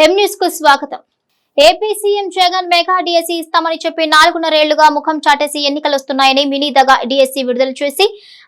కు స్వాగతం. AP CM Jagan mega DSC ఇస్తామని చెప్పి నాలుగున్నరేళ్ళుగా ముఖం చాటేసి ఎన్నికలు వస్తున్నాయని మినీ దగా డిఎస్సీ విడుదల చేసి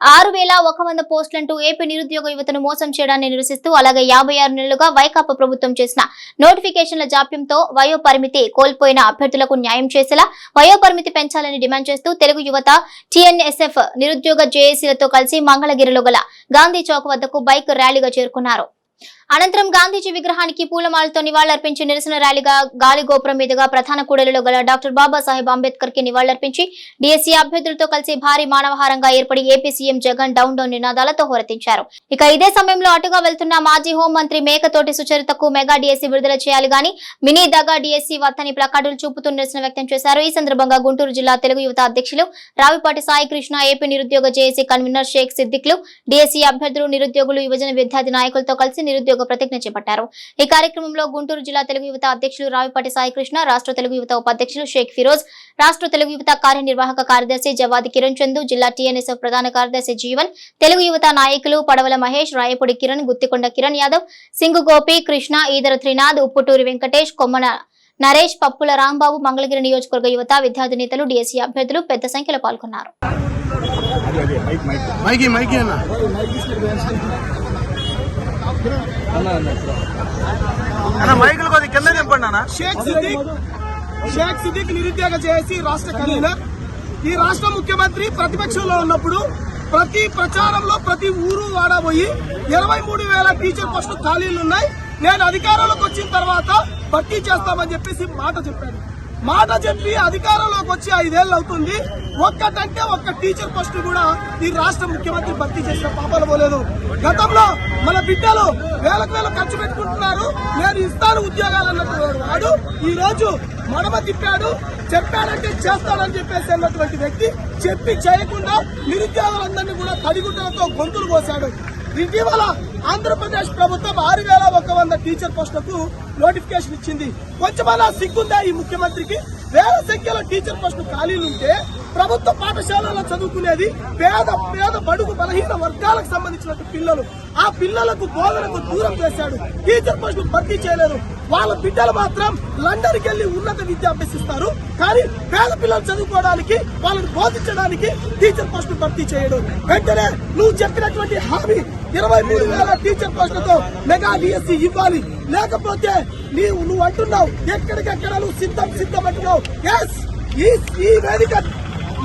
ఆరు వేల ఒక వంద పోస్టులంటూ ఏపీ నిరుద్యోగ యువతను మోసం చేయడాన్ని నిరసిస్తూ అలాగే యాభై ఆరు నెలలుగా వైకాపా ప్రభుత్వం చేసిన నోటిఫికేషన్ల జాప్యంతో వయోపరిమితి కోల్పోయిన అభ్యర్థులకు న్యాయం చేసేలా వయోపరిమితి పెంచాలని డిమాండ్ చేస్తూ తెలుగు యువత టీఎన్ఎస్ఎఫ్ నిరుద్యోగ జేఏసీలతో కలిసి మంగళగిరిలో గల గాంధీ చౌక్ వద్దకు బైక్ ర్యాలీగా చేరుకున్నారు. అనంతరం గాంధీజీ విగ్రహానికి పూలమాలతో నివాళులర్పించి నిరసన ర్యాలీగా గాలిగోపురం మీదుగా ప్రధాన కూడలిలో గల డాక్టర్ బాబాసాహెబ్ అంబేద్కర్కి నివాళులర్పించి డిఎస్సీ అభ్యర్థులతో కలిసి భారీ మానవహారంగా ఏర్పడి AP CM Jagan down down నినాదాలతో హోరెత్తించారు. ఇక ఇదే సమయంలో అటుగా వెళ్తున్న మాజీ హోంమంత్రి మేకతోటి సుచరితకు మెగా డిఎస్సీ విడుదల చేయాలి గాని మినీ దగా డిఎస్సీ వద్దని ప్లకార్డులు చూపుతూ నిరసన వ్యక్తం చేశారు. ఈ సందర్భంగా గుంటూరు జిల్లా తెలుగు యువత అధ్యక్షులు రావిపాటి సాయి కృష్ణ ఏపీ నిరుద్యోగ జేఏసీ కన్వీనర్ షేక్ సిద్దిక్లు డిఎస్సీ అభ్యర్థులు నిరుద్యోగులు యువజన విద్యార్థి నాయకులతో కలిసి నిరుద్యోగ ప్రతిజ్ఞ చేపట్టారు. ఈ కార్యక్రమంలో గుంటూరు జిల్లా తెలుగు యువత అధ్యక్షులు రావిపాటి సాయి కృష్ణ రాష్ట్ర తెలుగు యువత ఉపాధ్యక్షులు షేక్ ఫిరోజ్ రాష్ట్ర తెలుగు యువత కార్యనిర్వాహక కార్యదర్శి జవాది కిరణ్ చందు జిల్లా టీఎన్ఎస్ఎఫ్ ప్రధాన కార్యదర్శి జీవన్ తెలుగు యువత నాయకులు పడవల మహేష్ రాయపూడి కిరణ్ గుత్తికొండ కిరణ్ యాదవ్ సింగు గోపి కృష్ణ ఈదర త్రినాథ్ ఉప్పుటూరి వెంకటేష్ కొమ్మన నరేష్ పప్పుల రాంబాబు మంగళగిరి నియోజకవర్గ యువత విద్యార్థి నేతలు డిఎస్సీ అభ్యర్థులు పెద్ద సంఖ్యలో పాల్గొన్నారు. మైకి మైకి అన్న అన్న మైకులు కొద్ది కింద నింపండి అన్న. షేక్ సిద్దిక్ షేక్ సిద్దిక్ నిరుద్యోగ చేసి రాష్ట్ర కన్వీనర్. ఈ రాష్ట్ర ముఖ్యమంత్రి ప్రతిపక్షంలో ఉన్నప్పుడు ప్రతి ప్రచారంలో ప్రతి ఊరు వాడబోయి ఇరవై మూడు వేల టీచర్ పోస్టులు ఖాళీలు ఉన్నాయి నేను అధికారంలోకి వచ్చిన తర్వాత భర్తీ చేస్తామని చెప్పేసి మాట చెప్పాను మాట చెప్పి అధికారంలోకి వచ్చి ఐదేళ్ళు అవుతుంది. ఒక్కటంటే ఒక్క టీచర్ పోస్ట్ కూడా ఈ రాష్ట్ర ముఖ్యమంత్రి భర్తీ చేసిన పాపాలు పోలేదు. గతంలో మన బిడ్డలు వేలకు వేల ఖర్చు పెట్టుకుంటున్నారు. నేను ఇస్తాను ఉద్యోగాలు అన్నటువంటి వాడు. ఈ రోజు మడమ తిప్పాడు చెప్పాడంటే చేస్తాడని చెప్పేసి అన్నటువంటి వ్యక్తి చెప్పి చేయకుండా నిరుద్యోగులందరినీ కూడా తడిగుడ్డలతో గొంతులు కోశాడు ఇటీవల ఆంధ్రప్రదేశ్ ప్రభుత్వం ఆరు వేల ఒక వంద టీచర్ పోస్టులకు నోటిఫికేషన్ ఇచ్చింది. కొంచెమన్నా సిగ్గుందా ఈ ముఖ్యమంత్రికి? వేల సంఖ్యలో టీచర్ పోస్టులు ఖాళీలు ఉంటే ప్రభుత్వ పాఠశాలలో చదువుకునేది పేద పేద బడుగు బలహీన వర్గాలకు సంబంధించిన పిల్లలు. ఆ పిల్లలకు బోధనకు దూరం చేశాడు. టీచర్ పోస్టులు భర్తీ చేయలేదు. వాళ్ళ బిడ్డలు మాత్రం లండన్కి వెళ్ళి ఉన్నత విద్య అభ్యసిస్తారు. కానీ పేద పిల్లలు చదువుకోవడానికి వాళ్ళని బోధించడానికి టీచర్ పోస్టులు భర్తీ చేయడు. వెంటనే నువ్వు చెప్పినటువంటి హామీ ఇరవై మూడు వేల టీచర్ పోస్టులతో మెగా డిఎస్సి ఇవ్వాలి. లేకపోతే నీవు నువ్వు అంటున్నావు ఎక్కడికెక్కడ నువ్వు సిద్ధం సిద్ధం అంటున్నావు. ఎస్ ఈ వేదిక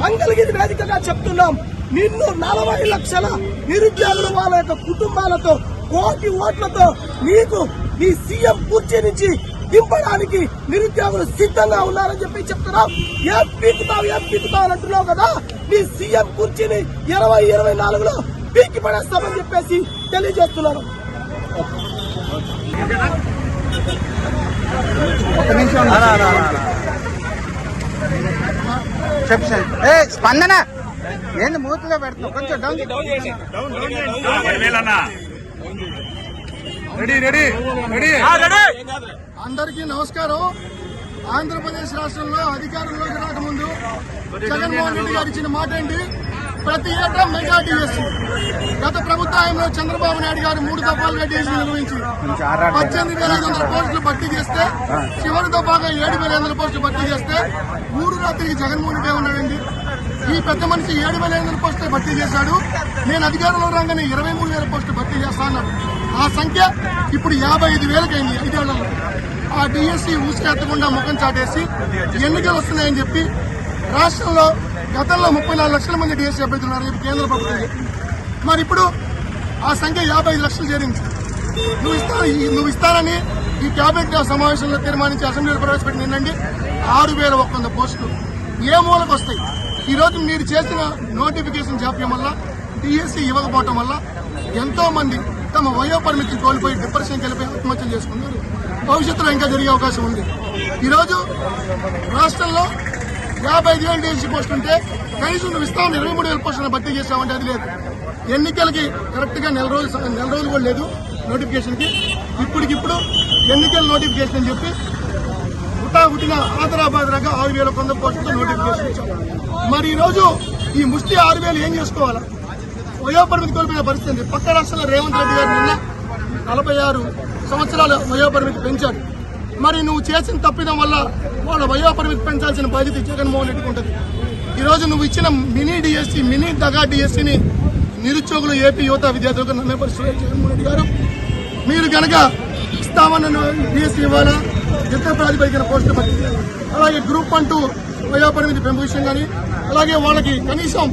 మంగళగిరి వేదికగా చెప్తున్నాం. నిన్ను నలభై లక్షల నిరుద్యోగులు వాళ్ళ యొక్క కుటుంబాలతో కోటి ఓట్లతో నీకు నీ సీఎం కుర్చీ నుంచి దింపడానికి నిరుద్యోగులు సిద్ధంగా ఉన్నారని చెప్పి చెప్తున్నావు ఏం పీకుతావు ఏం పీకుతావు అని అంటున్నావు కదా నీ సీఎం కుర్చీని ఇరవై ఇరవై నాలుగులో పీకి పడేస్తామని చెప్పేసి తెలియజేస్తున్నాను. చెప్పు సార్. ఏ స్పందన! ఏంది మూతిలో పెడుతున్నావు? కొంచెం డౌన్ రెడీ రెడీ రెడీ. అందరికీ నమస్కారం. ఆంధ్రప్రదేశ్ రాష్ట్రంలో అధికారంలోకి రాకముందు జగన్మోహన్ రెడ్డి గారు ఇచ్చిన మాట ఏంటి? ప్రతి ఏటా మెగా డిఎస్సీ. గత ప్రభుత్వంలో చంద్రబాబు నాయుడు గారు మూడు దఫాలుగా డిఎస్సీ నిర్వహించి పద్దెనిమిది వేల ఐదు వందల పోస్టులు భర్తీ చేస్తే చివరి దఫాగా ఏడు వేల ఐదు వందల పోస్టులు భర్తీ చేస్తే మూడు రాత్రికి జగన్మోహన్ రెడ్డి ఉన్నాడండి. ఈ పెద్ద మనిషి ఏడు వేల ఐదు వందల పోస్టులు భర్తీ చేశాడు. నేను అధికారంలో రాగానే ఇరవై మూడు వేల పోస్టులు భర్తీ చేస్తా అన్నాడు. ఆ సంఖ్య ఇప్పుడు యాభై ఐదు వేలకైంది ఐదేళ్ళలో ఆ డిఎస్సి ఊసుకెత్తకుండా ముఖం చాటేసి ఎన్నికలు వస్తున్నాయని చెప్పి రాష్ట్రంలో గతంలో ముప్పై నాలుగు లక్షల మంది డిఎస్సీ అభ్యర్థులు ఉన్నారు. చెప్పి కేంద్ర ప్రభుత్వం. మరి ఇప్పుడు ఆ సంఖ్య యాభై ఐదు లక్షలు చేరింది. నువ్వు ఇస్తా ఈ- నువ్వు ఇస్తానని ఈ క్యాబినెట్ సమావేశంలో తీర్మానించి అసెంబ్లీలో ప్రవేశపెట్టిన నిన్నండి ఆరు వేల ఒక్క వంద పోస్టులు. ఏ మూలకు వస్తాయి? ఈ రోజు మీరు చేసిన నోటిఫికేషన్ జాప్యం వల్ల డిఎస్సి ఇవ్వకపోవటం వల్ల ఎంతో మంది తమ వయో పరిమితిని కోల్పోయి డిప్రెషన్కి వెళ్ళిపోయి ఆత్మహత్యలు చేసుకున్నారు. భవిష్యత్తులో ఇంకా జరిగే అవకాశం ఉంది. ఈరోజు రాష్ట్రంలో యాభై ఐదు వేలు డిఎస్సీ పోస్టులు ఉంటే కనీసం నువ్వు ఇస్తామని ఇరవై మూడు వేల పోస్టులను భర్తీ చేసావంటే అది లేదు. ఎన్నికలకి కరెక్ట్గా నెల రోజులు నెల రోజులు కూడా లేదు నోటిఫికేషన్కి ఇప్పటికిప్పుడు ఎన్నికల నోటిఫికేషన్ అని చెప్పి హుటా హుటిన ఆదరాబాద్ రగా ఆరు వేల కొంద పోస్టులతో నోటిఫికేషన్ ఇచ్చాం. మరి ఈరోజు ఈ ముష్టి ఆరు వేలు ఏం చేసుకోవాలా? వయోపరిమితి కోల్పోయిన పరిస్థితి పక్క రాష్ట్రంలో రేవంత్ రెడ్డి గారు నిన్న నలభై ఆరు సంవత్సరాల వయోపరిమితి పెంచారు మరి నువ్వు చేసిన తప్పిదం వల్ల వాళ్ళ వయోపరిమితి పెంచాల్సిన బాధ్యత జగన్మోహన్ రెడ్డికి ఉంటుంది. ఈ రోజు నువ్వు ఇచ్చిన మినీ డిఎస్సి మినీ దగా డిఎస్సీని నిరుద్యోగులు ఏపీ యువత విద్యార్థులకు నమ్మే పరిస్థితి జగన్మోహన్ రెడ్డి గారు. మీరు కనుక ఇస్తామన్న డిఎస్సి ఇవ్వాలా? యుద్ధ ప్రాతిపదికన పోస్టులు పట్టింది. అలాగే గ్రూప్ అంటూ వయోపరిమితి పెంపు విషయం కానీ అలాగే వాళ్ళకి కనీసం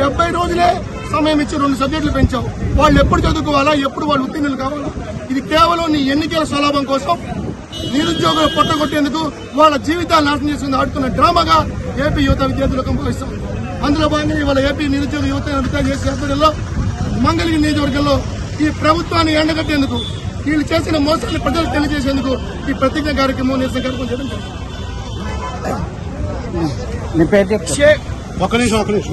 డెబ్బై రోజులే సమయం ఇచ్చి రెండు సబ్జెక్టులు పెంచావు వాళ్ళు ఎప్పుడు చదువుకోవాలా ఎప్పుడు వాళ్ళు ఉత్తీర్ణులు కావాలా? ఇది కేవలం నీ ఎన్నికల స్వలాభం కోసం నిరుద్యోగులు పొట్టగొట్టేందుకు వాళ్ళ జీవితాలు నాశనం చేసుకుని ఆడుతున్న డ్రామాగా ఏపీ యువత విద్యార్థులకు భావిస్తాం అందులో భాగంగా ఇవాళ ఏపీ నిరుద్యోగ యువత అధికారులు చేసే ఆధ్వర్యంలో మంగళగిరి నియోజకవర్గంలో ఈ ప్రభుత్వాన్ని ఎండగట్టేందుకు వీళ్ళు చేసిన మోసాన్ని ప్రజలకు తెలియజేసేందుకు ఈ ప్రతిజ్ఞ కార్యక్రమం నిరసన కార్యక్రమం చేయడం జరిగింది. నీ పేరు చెప్పు. షేక్ ఒక్క నిమిషం ఒక్క నిమిషం.